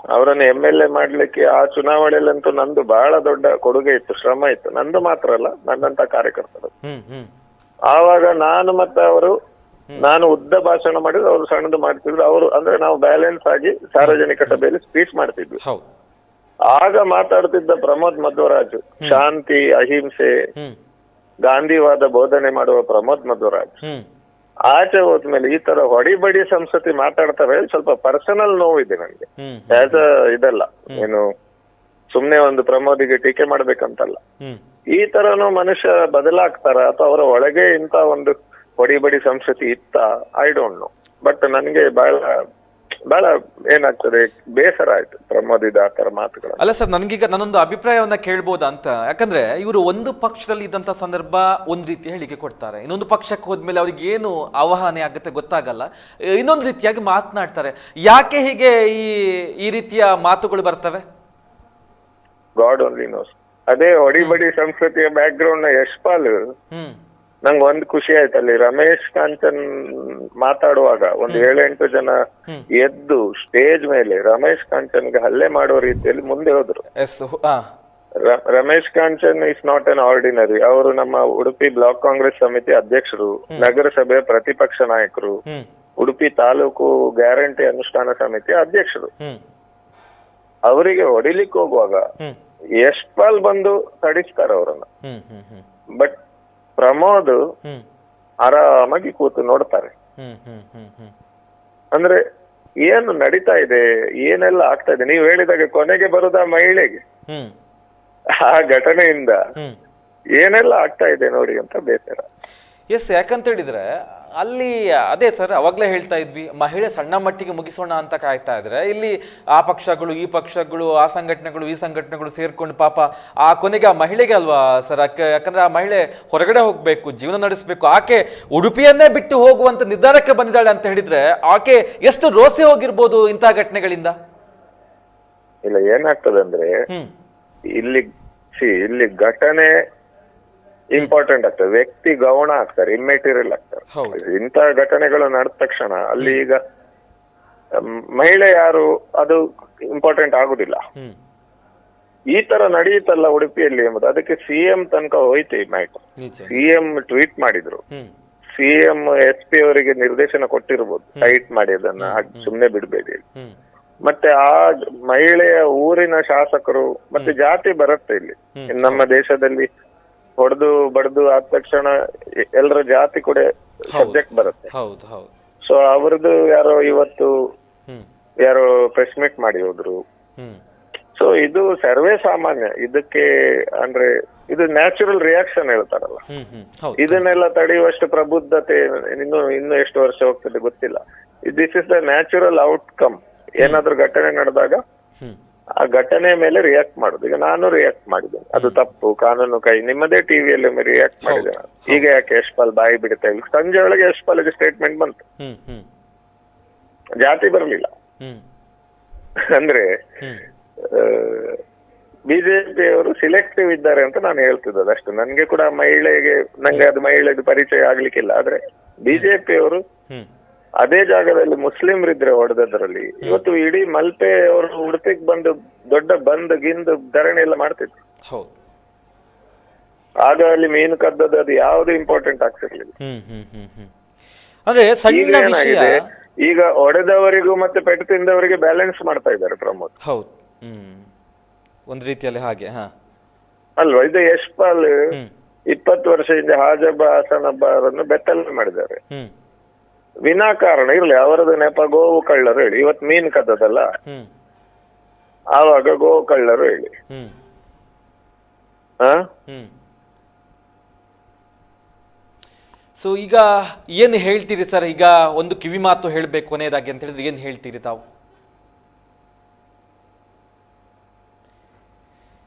ಅವರನ್ನು ಎಂ ಎಲ್ ಎ ಮಾಡ್ಲಿಕ್ಕೆ ಆ ಚುನಾವಣೆಯಲ್ಲಂತೂ ನಂದು ಬಹಳ ದೊಡ್ಡ ಕೊಡುಗೆ ಇತ್ತು ಶ್ರಮ ಇತ್ತು. ನಂದು ಮಾತ್ರ ಅಲ್ಲ ನನ್ನಂತ ಕಾರ್ಯಕರ್ತರು. ಆವಾಗ ನಾನು ಮತ್ತೆ ಅವರು ನಾನು ಉದ್ದ ಭಾಷಣ ಮಾಡಿದ್ರು ಅವರು ಸಣ್ಣದು ಮಾಡ್ತಿದ್ರು. ಅವರು ಅಂದ್ರೆ ನಾವು ಬ್ಯಾಲೆನ್ಸ್ ಆಗಿ ಸಾರ್ವಜನಿಕ ಸಭೆಯಲ್ಲಿ ಸ್ಪೀಚ್ ಮಾಡ್ತಿದ್ವಿ. ಆಗ ಮಾತಾಡ್ತಿದ್ದ ಪ್ರಮೋದ್ ಮಧ್ವರಾಜ್ ಶಾಂತಿ ಅಹಿಂಸೆ ಗಾಂಧಿವಾದ ಬೋಧನೆ ಮಾಡುವ ಪ್ರಮೋದ್ ಮಧ್ವರಾಜ್ ಆಚೆ ಹೋದ್ಮೇಲೆ ಈ ತರ ಹೊಡಿಬಡಿ ಸಂಸ್ಕೃತಿ ಮಾತಾಡ್ತಾರೆ ಸ್ವಲ್ಪ ಪರ್ಸನಲ್ ನೋವಿದೆ ನನಗೆ ಆಸ್ ಅ ಇದಲ್ಲ ಏನು ಸುಮ್ನೆ ಒಂದು ಪ್ರಮೋದಿಗೆ ಟೀಕೆ ಮಾಡ್ಬೇಕಂತಲ್ಲ. ಈ ತರನು ಮನುಷ್ಯ ಬದಲಾಗ್ತಾರ ಅಥವಾ ಅವರ ಒಳಗೆ ಇಂತ ಒಂದು ಹೊಡಿಬಡಿ ಸಂಸ್ಕೃತಿ ಇತ್ತ? ಐ ಡೋಂಟ್ ನೋ ಬಟ್ ನನ್ಗೆ ಬಹಳ ಬಹಳ ಏನಾಗ್ತದೆ ಬೇಸರ ಆಯ್ತು ಪ್ರಮೋದಿದ ಆ ತರ ಮಾತುಗಳು ಅಲ್ಲ ಸರ್ ನನಗೀಗ ನಾನೊಂದು ಅಭಿಪ್ರಾಯವನ್ನ ಕೇಳ್ಬೋದಾ ಅಂತ? ಯಾಕಂದ್ರೆ ಇವರು ಒಂದು ಪಕ್ಷದಲ್ಲಿ ಇದ್ದಂತ ಸಂದರ್ಭ ಒಂದ್ ರೀತಿ ಹೇಳಿಕೆ ಕೊಡ್ತಾರೆ. ಇನ್ನೊಂದು ಪಕ್ಷಕ್ಕೆ ಹೋದ್ಮೇಲೆ ಅವ್ರಿಗೆ ಏನು ಆವಾಹನೆ ಆಗುತ್ತೆ ಗೊತ್ತಾಗಲ್ಲ. ಇನ್ನೊಂದು ರೀತಿಯಾಗಿ ಮಾತನಾಡ್ತಾರೆ. ಯಾಕೆ ಹೀಗೆ ಈ ಈ ರೀತಿಯ ಮಾತುಗಳು ಬರ್ತವೆ? God only knows. ಅದೇ ಹೊಡಿಬಡಿ ಸಂಸ್ಕೃತಿಯ ಬ್ಯಾಕ್ ಗ್ರೌಂಡ್ನ ಯಶ್ಪಾಲ್. ಹ್ಮ್. ನಂಗೆ ಒಂದ್ ಖುಷಿ ಆಯ್ತು ಅಲ್ಲಿ. ರಮೇಶ್ ಕಾಂಚನ್ ಮಾತಾಡುವಾಗ ಒಂದು ಏಳೆಂಟು ಜನ ಎದ್ದು ಸ್ಟೇಜ್ ಮೇಲೆ ರಮೇಶ್ ಕಾಂಚನ್ಗೆ ಹಲ್ಲೆ ಮಾಡುವ ರೀತಿಯಲ್ಲಿ ಮುಂದೆ ಹೋದ್ರು. Ramesh Kanchan is not an ordinary. ಅವರು ನಮ್ಮ ಉಡುಪಿ ಬ್ಲಾಕ್ ಕಾಂಗ್ರೆಸ್ ಸಮಿತಿ ಅಧ್ಯಕ್ಷರು ನಗರಸಭೆಯ ಪ್ರತಿಪಕ್ಷ ನಾಯಕರು ಉಡುಪಿ ತಾಲೂಕು ಗ್ಯಾರಂಟಿ ಅನುಷ್ಠಾನ ಸಮಿತಿ ಅಧ್ಯಕ್ಷರು. ಅವರಿಗೆ ಹೊಡಿಲಿಕ್ಕೆ ಹೋಗುವಾಗ ಎಷ್ಟ್ ಪಾಲ್ ಬಂದು ತಡಿಸ್ತಾರ ಅವರನ್ನ. ಬಟ್ ಪ್ರಮೋದ್ ಆರಾಮಾಗಿ ಕೂತು ನೋಡ್ತಾರೆ. ಅಂದ್ರೆ ಏನು ನಡೀತಾ ಇದೆ ಏನೆಲ್ಲ ಆಗ್ತಾ ಇದೆ? ನೀವು ಹೇಳಿದಾಗ ಕೊನೆಗೆ ಬರುದ ಮಹಿಳೆಗೆ. ಆ ಘಟನೆಯಿಂದ ಏನೆಲ್ಲ ಆಗ್ತಾ ಇದೆ ನೋಡಿ ಅಂತ ಬೇಸರ. ಎಸ್ ಯಾಕಂತ ಹೇಳಿದ್ರೆ ಅಲ್ಲಿ ಅದೇ ಸರ್ ಅವಾಗಲೇ ಹೇಳ್ತಾ ಇದ್ವಿ ಮಹಿಳೆ ಸಣ್ಣ ಮಟ್ಟಿಗೆ ಮುಗಿಸೋಣ ಅಂತ ಕಾಯ್ತಾ ಇದ್ರೆ ಇಲ್ಲಿ ಆ ಪಕ್ಷಗಳು ಈ ಪಕ್ಷಗಳು ಆ ಸಂಘಟನೆಗಳು ಈ ಸಂಘಟನೆಗಳು ಸೇರ್ಕೊಂಡು ಪಾಪ ಆ ಕೊನೆಗೆ ಆ ಮಹಿಳೆಗೆ ಅಲ್ವಾ ಸರ್ ಯಾಕಂದ್ರೆ ಆ ಮಹಿಳೆ ಹೊರಗಡೆ ಹೋಗ್ಬೇಕು ಜೀವನ ನಡೆಸಬೇಕು ಆಕೆ ಉಡುಪಿಯನ್ನೇ ಬಿಟ್ಟು ಹೋಗುವಂತ ನಿರ್ಧಾರಕ್ಕೆ ಬಂದಿದ್ದಾಳೆ ಅಂತ ಹೇಳಿದ್ರೆ ಆಕೆ ಎಷ್ಟು ರೋಸಿ ಹೋಗಿರ್ಬೋದು ಇಂತಹ ಘಟನೆಗಳಿಂದ? ಇಲ್ಲ ಏನಾಗ್ತದೆ ಅಂದ್ರೆ ಹ್ಮ್. ಇಲ್ಲಿ ಇಲ್ಲಿ ಘಟನೆ ಇಂಪಾರ್ಟೆಂಟ್ ಆಗ್ತದೆ. ವ್ಯಕ್ತಿ ಗೌಣ ಆಗ್ತಾರೆ ಇಮ್ಮೆಟೀರಿಯಲ್ ಆಗ್ತಾರೆ. ಇಂತಹ ಇಂಥ ಘಟನೆಗಳು ನಡೆದ ತಕ್ಷಣ ಅಲ್ಲಿ ಈಗ ಮಹಿಳೆ ಯಾರು ಅದು ಇಂಪಾರ್ಟೆಂಟ್ ಆಗುದಿಲ್ಲ. ಹ್ಮ್. ಈ ತರ ನಡೆಯುತ್ತಲ್ಲ ಉಡುಪಿಯಲ್ಲಿ ಎಂಬುದು ಅದಕ್ಕೆ ಸಿಎಂ ತನಕ ಹೋಯ್ತು ಈ ಮ್ಯಾಟರ್ ನಿಜ ಸಿಎಂ ಟ್ವೀಟ್ ಮಾಡಿದ್ರು. ಹ್ಮ್. ಸಿಎಂ ಎಸ್ ಪಿ ಅವರಿಗೆ ನಿರ್ದೇಶನ ಕೊಟ್ಟಿರ್ಬೋದು ಟೈಟ್ ಮಾಡಿ ಅದನ್ನ ಸುಮ್ನೆ ಬಿಡ್ಬೇಡಿ ಹ್ಮ್. ಮತ್ತೆ ಆ ಮಹಿಳೆಯ ಊರಿನ ಶಾಸಕರು ಮತ್ತೆ ಜಾತಿ ಬರುತ್ತೆ ಇಲ್ಲಿ. ನಮ್ಮ ದೇಶದಲ್ಲಿ ಹೊಡೆದು ಬಡದು ಆದ ತಕ್ಷಣ ಎಲ್ಲರ ಜಾತಿ ಕೂಡ ಸಬ್ಜೆಕ್ಟ್ ಬರುತ್ತೆ. ಹೌದು ಹೌದು. ಸೊ ಅವ್ರದ್ದು ಯಾರೋ ಇವತ್ತು ಯಾರೋ ಪ್ರೆಸ್ ಮೀಟ್ ಮಾಡಿ ಹೋದ್ರು. ಸೊ ಇದು ಸರ್ವೇ ಸಾಮಾನ್ಯ. ಇದಕ್ಕೆ ಅಂದ್ರೆ ಇದು ನ್ಯಾಚುರಲ್ ರಿಯಾಕ್ಷನ್ ಹೇಳ್ತಾರಲ್ಲ. ಇದನ್ನೆಲ್ಲ ತಡೆಯುವಷ್ಟು ಪ್ರಬುದ್ಧತೆ ಇನ್ನು ಇನ್ನು ಎಷ್ಟು ವರ್ಷ ಹೋಗ್ತದೆ ಗೊತ್ತಿಲ್ಲ. This is the natural outcome ಏನಾದ್ರೂ ಘಟನೆ ನಡೆದಾಗ ಆ ಘಟನೆ ಮೇಲೆ ರಿಯಾಕ್ಟ್ ಮಾಡುದು. ಈಗ ನಾನು ರಿಯಾಕ್ಟ್ ಮಾಡಿದ್ದೇನೆ. ಅದು ತಪ್ಪು ಕಾನೂನು ಕೈ ನಿಮ್ಮದೇ ಟಿವಿಯಲ್ಲಿ ಒಮ್ಮೆ ರಿಯಾಕ್ಟ್ ಮಾಡಿದೆ ನಾನು ಈಗ ಯಾಕೆ ಯಶ್ಪಾಲ್ ಬಾಯಿ ಬಿಡುತ್ತೆ ಇಲ್ಲ? ಸಂಜೆ ಒಳಗೆ ಯಶ್ಪಾಲ್ಗೆ ಸ್ಟೇಟ್ಮೆಂಟ್ ಬಂತು. ಜಾತಿ ಬರಲಿಲ್ಲ. ಅಂದ್ರೆ ಬಿಜೆಪಿ ಅವರು ಸಿಲೆಕ್ಟಿವ್ ಇದ್ದಾರೆ ಅಂತ ನಾನು ಹೇಳ್ತಿದ್ದದ್ದು ಅಷ್ಟು. ನನ್ಗೆ ಕೂಡ ಮಹಿಳೆಗೆ ನಂಗೆ ಅದು ಮಹಿಳೆದು ಪರಿಚಯ ಆಗ್ಲಿಕ್ಕಿಲ್ಲ. ಆದ್ರೆ ಬಿಜೆಪಿ ಅವರು ಹ್ಮ್. ಅದೇ ಜಾಗದಲ್ಲಿ ಮುಸ್ಲಿಮ್ರಿದ್ರೆ ಹೊಡೆದದ್ರಲ್ಲಿ. ಇವತ್ತು ಇಡೀ ಮಲ್ಪೆ ಅವರು ಉಡುಪಿಗೆ ಬಂದು ದೊಡ್ಡ ಬಂದ್ ಗಿಂದು ಧರಣಿ ಎಲ್ಲ ಮಾಡ್ತಿದ್ರು. ಹೌದು. ಆಗ ಅಲ್ಲಿ ಮೀನು ಕದ್ದದ್ದು ಅದು ಯಾವ್ದು ಇಂಪಾರ್ಟೆಂಟ್ ಆಗ್ತಿರ್ಲಿಲ್ಲ. ಅಂದ್ರೆ ಈಗ ಸಣ್ಣ ವಿಷಯ. ಈಗ ಹೊಡೆದವರಿಗೂ ಮತ್ತೆ ಪೆಟ್ಟು ತಿಂದವರಿಗೆ ಬ್ಯಾಲೆನ್ಸ್ ಮಾಡ್ತಾ ಇದ್ದಾರೆ ಪ್ರಮೋದ್. ಹೌದು. ಹ್ಮ್. ಒಂದು ರೀತಿಯಲ್ಲಿ ಹಾಗೆ ಹಾ. ಅಲ್ವಾ? ಇದು ಯಶ್ಪಾಲ್ ಇಪ್ಪತ್ತು ವರ್ಷ ಹಿಂದೆ ಹಾಜಬ್ಬ ಹಾಸನಬ್ಬ ಅವರನ್ನು ಬೆತ್ತಲೆ ಮಾಡಿದ್ದಾರೆ. ಹ್ಮ್. ವಿನಾಕಾರಣ ಇರ್ಲಿ ಅವರದ್ದು ನೆಪ ಗೋವು ಕಳ್ಳರು ಹೇಳಿ. ಇವತ್ತು ಮೀನ್ ಕದ್ದದಲ್ಲ. ಹ್ಮ್. ಆವಾಗ ಗೋವು ಕಳ್ಳರು ಹೇಳಿ. ಹ್ಮ್. ಹಾ ಹ್ಮ್. ಸೊ ಈಗ ಏನು ಹೇಳ್ತೀರಿ ಸರ್? ಈಗ ಒಂದು ಕಿವಿ ಮಾತು ಹೇಳಬೇಕು ಕೊನೆಯದಾಗಿ ಅಂತ ಹೇಳಿದ್ರೆ ಏನು ಹೇಳ್ತೀರಿ ತಾವು?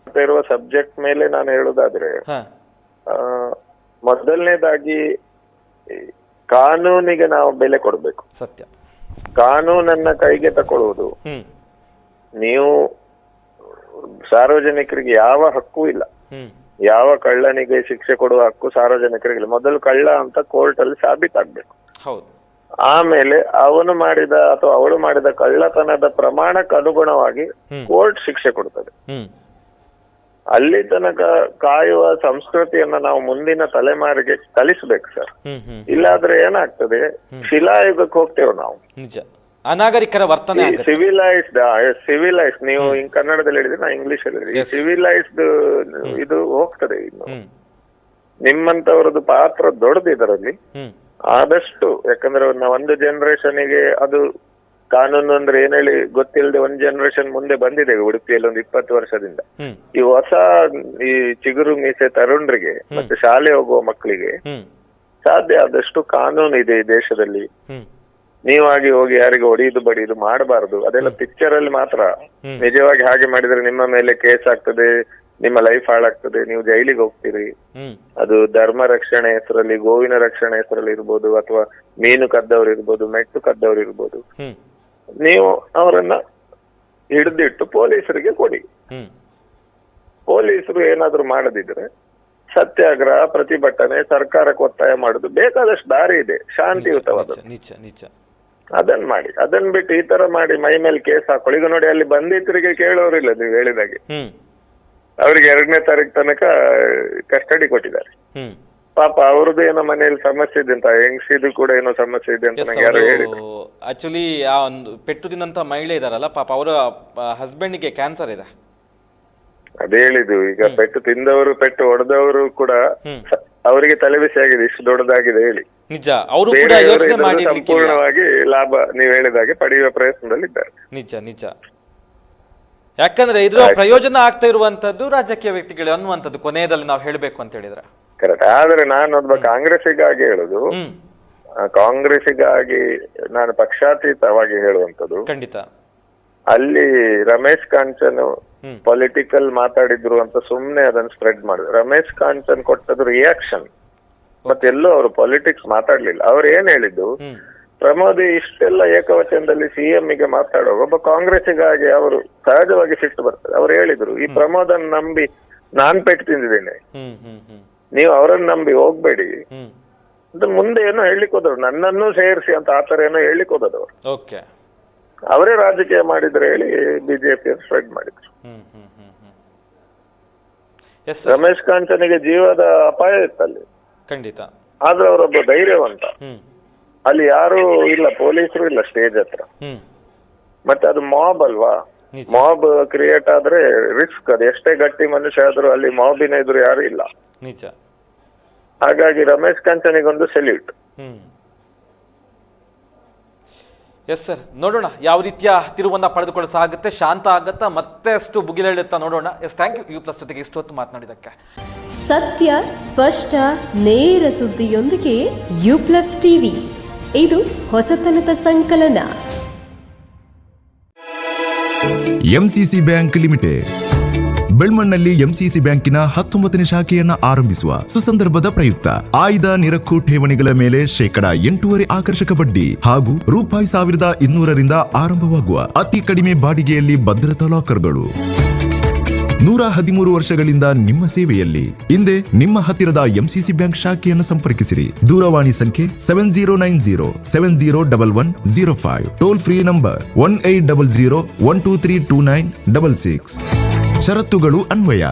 ಅಂತ ಇರುವ ಸಬ್ಜೆಕ್ಟ್ ಮೇಲೆ ನಾನು ಹೇಳುದಾದ್ರೆ ಹಾ. ಆ, ಮೊದಲನೇದಾಗಿ ಕಾನೂನಿಗೆ ನಾವು ಬೆಲೆ ಕೊಡಬೇಕು. ಸತ್ಯ. ಕಾನೂನನ್ನ ಕೈಗೆ ತಕೊಳ್ಳುವುದು. ನೀವು ಸಾರ್ವಜನಿಕರಿಗೆ ಯಾವ ಹಕ್ಕು ಇಲ್ಲ. ಯಾವ ಕಳ್ಳನಿಗೆ ಶಿಕ್ಷೆ ಕೊಡುವ ಹಕ್ಕು ಸಾರ್ವಜನಿಕರಿಗೆ ಇಲ್ಲ. ಮೊದಲು ಕಳ್ಳ ಅಂತ ಕೋರ್ಟ್ ಅಲ್ಲಿ ಸಾಬೀತಾಗ್ಬೇಕು ಹೌದು. ಆಮೇಲೆ ಅವನು ಮಾಡಿದ ಅಥವಾ ಅವಳು ಮಾಡಿದ ಕಳ್ಳತನದ ಪ್ರಮಾಣಕ್ಕೆ ಅನುಗುಣವಾಗಿ. ಕೋರ್ಟ್ ಶಿಕ್ಷೆ ಕೊಡ್ತದೆ. ಅಲ್ಲಿ ತನಕ ಕಾಯುವ ಸಂಸ್ಕೃತಿಯನ್ನ ನಾವು ಮುಂದಿನ ತಲೆಮಾರಿಗೆ ಕಲಿಸ್ಬೇಕು ಸರ್. ಇಲ್ಲಾದ್ರೆ ಏನಾಗ್ತದೆ? ಶಿಲಾಯುಗಕ್ಕೆ ಹೋಗ್ತೇವೆ ನಾವು. ನಿಜ. ಅನಾಗರಿಕರ ವರ್ತನೆ ಸಿವಿಲೈಸ್ಡ್ ಸಿವಿಲೈಸ್ ನೀವು ಕನ್ನಡದಲ್ಲಿ ಹೇಳಿದ್ರೆ ನಾ ಇಂಗ್ಲಿಷ್ ಅಲ್ಲಿ ಸಿವಿಲೈಸ್ಡ್ ಇದು ಹೋಗ್ತದೆ ಇನ್ನು. ನಿಮ್ಮಂತವರದು ನಿಮ್ಮಂತವರದ್ದು ಪಾತ್ರ ದೊಡ್ಡದು ಇದರಲ್ಲಿ ಆದಷ್ಟು ಯಾಕಂದ್ರೆ ಒಂದು ಒಂದು ಜನರೇಷನ್ಗೆ ಅದು ಕಾನೂನು ಅಂದ್ರೆ ಏನ್ ಹೇಳಿ ಗೊತ್ತಿಲ್ಲದೆ ಒಂದ್ ಜನರೇಷನ್ ಮುಂದೆ ಬಂದಿದೆ ಉಡುಪಿಯಲ್ಲಿ ಒಂದು ಇಪ್ಪತ್ತು ವರ್ಷದಿಂದ. ಈ ಹೊಸ ಈ ಚಿಗುರು ಮೀಸೆ ತರುಣರಿಗೆ ಮತ್ತೆ ಶಾಲೆ ಹೋಗುವ ಮಕ್ಕಳಿಗೆ ಸಾಧ್ಯ ಆದಷ್ಟು ಕಾನೂನು ಇದೆ ಈ ದೇಶದಲ್ಲಿ. ನೀವಾಗಿ ಹೋಗಿ ಯಾರಿಗೂ ಹೊಡೆಯುದು ಬಡಿಯುದು ಮಾಡಬಾರದು. ಅದೆಲ್ಲ ಪಿಕ್ಚರ್ ಅಲ್ಲಿ ಮಾತ್ರ. ನಿಜವಾಗಿ ಹಾಗೆ ಮಾಡಿದ್ರೆ ನಿಮ್ಮ ಮೇಲೆ ಕೇಸ್ ಆಗ್ತದೆ ನಿಮ್ಮ ಲೈಫ್ ಹಾಳಾಗ್ತದೆ ನೀವು ಜೈಲಿಗೆ ಹೋಗ್ತೀರಿ. ಅದು ಧರ್ಮ ರಕ್ಷಣೆ ಹೆಸರಲ್ಲಿ ಗೋವಿನ ರಕ್ಷಣೆ ಹೆಸರಲ್ಲಿ ಇರ್ಬೋದು ಅಥವಾ ಮೀನು ಕದ್ದವ್ರು ಇರ್ಬೋದು ಮೆಟ್ಟು ಕದ್ದವ್ರು ಇರ್ಬೋದು. ನೀವು ಅವರನ್ನ ಹಿಡಿದಿಟ್ಟು ಪೊಲೀಸರಿಗೆ ಕೊಡಿ. ಪೊಲೀಸರು ಏನಾದ್ರೂ ಮಾಡದಿದ್ರೆ ಸತ್ಯಾಗ್ರಹ ಪ್ರತಿಭಟನೆ ಸರ್ಕಾರಕ್ಕೆ ಒತ್ತಾಯ ಮಾಡುದು ಬೇಕಾದಷ್ಟು ದಾರಿ ಇದೆ ಶಾಂತಿಯುತವಾದ ಅದನ್ ಅದನ್ನ ಮಾಡಿ ಅದನ್ನ ಬಿಟ್ಟು ಈ ತರ ಮಾಡಿ ಮೈ ಮೇಲೆ ಕೇಸ್ ಹಾಕೊಳ್ಳಿ. ಈಗ ನೋಡಿ ಅಲ್ಲಿ ಬಂಧಿತರಿಗೆ ಕೇಳೋರಿಲ್ಲ ನೀವು ಹೇಳಿದಾಗೆ. ಅವರಿಗೆ ಎರಡನೇ ತಾರೀಕು ತನಕ ಕಸ್ಟಡಿ ಕೊಟ್ಟಿದ್ದಾರೆ. ಪಾಪ ಅವ್ರದ್ದು ಏನೋ ಮನೆಯಲ್ಲಿ ಸಮಸ್ಯೆ ಇದೆ ಅಂತ ಹೆಂಗ್ಸಿದು ಕೂಡ ಏನೋ ಸಮಸ್ಯೆ ಇದೆ ಅಂತ ನಂಗೆ ಯಾರೋ ಹೇಳಿದ್ರು. ಆಕ್ಚುಲಿ ಆ ಒಂದು ಪೆಟ್ಟು ತಿನ್ನಂತ ಮಹಿಳೆ ಇದಾರಲ್ಲ ಪಾಪ ಅವರ ಹಸ್ಬೆಂಡ್ಗೆ ಕ್ಯಾನ್ಸರ್ ಇದೆ. ಅದೇ ಹೇಳಿದ್ದು ಈಗ ಪೆಟ್ಟು ತಿಂದವರು ಪೆಟ್ಟು ಹೊಡೆದವರು ಕೂಡ ಅವರಿಗೆ ತಲೆಬಿಸಿ ಆಗಿದೆ ಇಷ್ಟು ದೊಡ್ಡದಾಗಿದೆ ಹೇಳಿ. ನಿಜ ಅವರು ಕೂಡ ಯೋಚನೆ ಮಾಡಿ ಸಂಪೂರ್ಣವಾಗಿ ಲಾಭ ನೀವು ಹೇಳಿದಾಗೆ ಪಡೆಯುವ ಪ್ರಯತ್ನದಲ್ಲಿ ಇದ್ದಾರೆ ನಿಜ ನಿಜ. ಯಾಕಂದ್ರೆ ಇದ್ರ ಪ್ರಯೋಜನ ಆಗ್ತಾ ಇರುವಂತದ್ದು ರಾಜಕೀಯ ವ್ಯಕ್ತಿಗಳು ಅನ್ನುವಂಥದ್ದು ಕೊನೆಯದಲ್ಲಿ ನಾವು ಹೇಳಬೇಕು ಅಂತ ಹೇಳಿದ್ರೆ. ಕರೆಕ್ಟ್. ಆದ್ರೆ ನಾನೊಬ್ಬ ಕಾಂಗ್ರೆಸ್ಸಿಗಾಗಿ ಹೇಳುದು ಕಾಂಗ್ರೆಸ್ಸಿಗಾಗಿ ನಾನು ಪಕ್ಷಾತೀತವಾಗಿ ಹೇಳುವಂತದ್ದು ಖಂಡಿತ. ಅಲ್ಲಿ ರಮೇಶ್ ಕಾಂಚನ್ ಪೊಲಿಟಿಕಲ್ ಮಾತಾಡಿದ್ರು ಅಂತ ಸುಮ್ನೆ ಅದನ್ನ ಸ್ಪ್ರೆಡ್ ಮಾಡಿದ್ರು. ರಮೇಶ್ ಕಾಂಚನ್ ಕೊಟ್ಟದ್ದು ರಿಯಾಕ್ಷನ್ ಮತ್ತೆ ಎಲ್ಲೂ ಅವರು ಪೊಲಿಟಿಕ್ಸ್ ಮಾತಾಡ್ಲಿಲ್ಲ. ಅವ್ರು ಏನ್ ಹೇಳಿದ್ದು ಪ್ರಮೋದ್ ಇಷ್ಟೆಲ್ಲ ಏಕವಚನದಲ್ಲಿ ಸಿಎಂ ಗೆ ಮಾತಾಡುವಾಗ ಒಬ್ಬ ಕಾಂಗ್ರೆಸ್ಸಿಗಾಗಿ ಅವರು ಸಹಜವಾಗಿ ಸಿಟ್ಟು ಬರ್ತಾರೆ ಅವ್ರು ಹೇಳಿದ್ರು ಈ ಪ್ರಮೋದನ್ ನಂಬಿ ನಾನ್ ಪೆಟ್ಟು ತಿಂದಿದ್ದೇನೆ. ನೀವು ಅವರನ್ನ ನಂಬಿ ಹೋಗ್ಬೇಡಿ. ಅಂತ ಮುಂದೆ ಏನೋ ಹೇಳಿಕ್ ಹೋದ್ರು ನನ್ನನ್ನು ಸೇರಿಸಿ ಅಂತ ಆತರ ಏನೋ ಹೇಳಿಕ್ ಹೋದದ್ದು ಅವರು. ಓಕೆ. ಅವರೇ ರಾಜಕೀಯ ಮಾಡಿದ್ರೆ ಹೇಳಿ ಬಿಜೆಪಿ ಸ್ಪ್ರೆಡ್ ಮಾಡಿದ್ರು. ರಮೇಶ್ ಕಾಂಚನಿಗೆ ಜೀವದ ಅಪಾಯ ಇತ್ತಲ್ಲಿ ಖಂಡಿತ. ಆದ್ರೆ ಅವರೊಬ್ಬ ಧೈರ್ಯವಂತ. ಅಲ್ಲಿ ಯಾರು ಇಲ್ಲ ಪೊಲೀಸರು ಇಲ್ಲ ಸ್ಟೇಜ್ ಹತ್ರ. ಮತ್ತೆ ಅದು ಮಾಬ್ ಅಲ್ವಾ? ಮಾಬ್ ಕ್ರಿಯೇಟ್ ಆದ್ರೆ ರಿಸ್ಕ್ ಅದು. ಎಷ್ಟೇ ಗಟ್ಟಿ ಮನುಷ್ಯ ಆದ್ರೂ ಅಲ್ಲಿ ಮಾಬಿನ ಇದ್ರು ಯಾರು ಇಲ್ಲ. ನಿಜ. ಹಾಗಾಗಿ ರಮೇಶ್ ಕಾಂಚನಿಗೊಂದು ಸೆಲ್ಯೂಟ್. ಹ್ಮ್. ಎಸ್ ಸರ್ ನೋಡೋಣ ಯಾವ ರೀತಿಯ ತಿರುವನ್ನ ಪಡೆದುಕೊಳ್ಳೋ ಆಗುತ್ತೆ ಶಾಂತ ಆಗತ್ತಾ? ಮತ್ತೆ ಅಷ್ಟು ಬುಗಿಲೆಳುತ್ತಾ ನೋಡೋಣ. Yes thank you you plus ಜೊತೆಗೆ ಇಷ್ಟೊತ್ತು ಮಾತನಾಡಿದಕ್ಕೆ ಸತ್ಯ ಸ್ಪಷ್ಟ ನೇರ ಸುದ್ದಿಯೊಂದಿಗೆ ಯು ಪ್ಲಸ್ ಟಿವಿ ಇದು ಹೊಸತನದ ಸಂಕಲನ. ಎಂಸಿಸಿ ಬ್ಯಾಂಕ್ ಲಿಮಿಟೆಡ್ ಬೆಳ್ಮಣ್ಣಲ್ಲಿ ಎಂಸಿಸಿ ಬ್ಯಾಂಕಿನ ಹತ್ತೊಂಬತ್ತನೇ ಶಾಖೆಯನ್ನ ಆರಂಭಿಸುವ ಸುಸಂದರ್ಭದ ಪ್ರಯುಕ್ತ ಆಯ್ದ ನಿರಕ್ಕು ಠೇವಣಿಗಳ ಮೇಲೆ ಶೇಕಡ ಎಂಟೂವರೆ ಆಕರ್ಷಕ ಬಡ್ಡಿ ಹಾಗೂ ರೂಪಾಯಿ ಸಾವಿರದ ಇನ್ನೂರರಿಂದ ಆರಂಭವಾಗುವ ಅತಿ ಕಡಿಮೆ ಬಾಡಿಗೆಯಲ್ಲಿ ಭದ್ರತಾ ಲಾಕರ್ಗಳು. ನೂರ ಹದಿಮೂರು ವರ್ಷಗಳಿಂದ ನಿಮ್ಮ ಸೇವೆಯಲ್ಲಿ ಹಿಂದೆ ನಿಮ್ಮ ಹತ್ತಿರದ ಎಂಸಿಸಿ ಬ್ಯಾಂಕ್ ಶಾಖೆಯನ್ನು ಸಂಪರ್ಕಿಸಿರಿ. ದೂರವಾಣಿ ಸಂಖ್ಯೆ seven zero nine zero seven zero double one zero five toll free number one eight double zero one two three two nine double six ಷರತ್ತುಗಳು ಅನ್ವಯ.